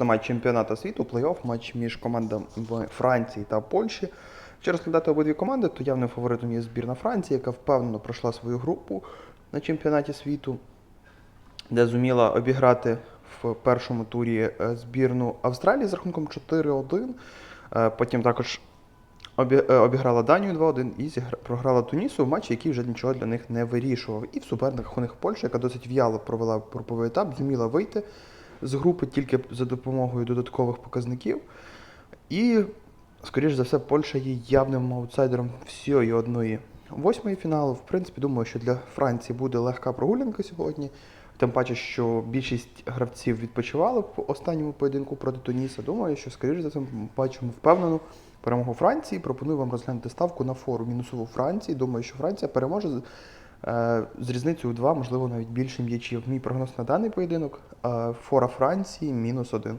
На матч чемпіонату світу, плей-офф, матч між командами Франції та Польщі. Якщо розглядати обидві команди, то явним фаворитом є збірна Франції, яка впевнено пройшла свою групу на чемпіонаті світу, де зуміла обіграти в першому турі е, збірну Австралії з рахунком 4-1. Е, Потім також е, обіграла Данію 2-1 і програла Тунісу в матчі, який вже нічого для них не вирішував. І в суперниках у них Польща, яка досить в'яло провела груповий етап, зуміла вийти з групи тільки за допомогою додаткових показників. І, скоріш за все, Польща є явним аутсайдером всієї одної восьмої фіналу. В принципі, думаю, що для Франції буде легка прогулянка сьогодні. Тим паче, що більшість гравців відпочивали в останньому поєдинку проти Туніса. Думаю, що, скоріш за це, бачимо впевнену перемогу Франції. Пропоную вам розглянути ставку на фору мінусову Франції. Думаю, що Франція переможе з- е, різницею у два, можливо, навіть більше м'ячів. Мій прогноз на даний поєдинок е, фора Франції мінус один.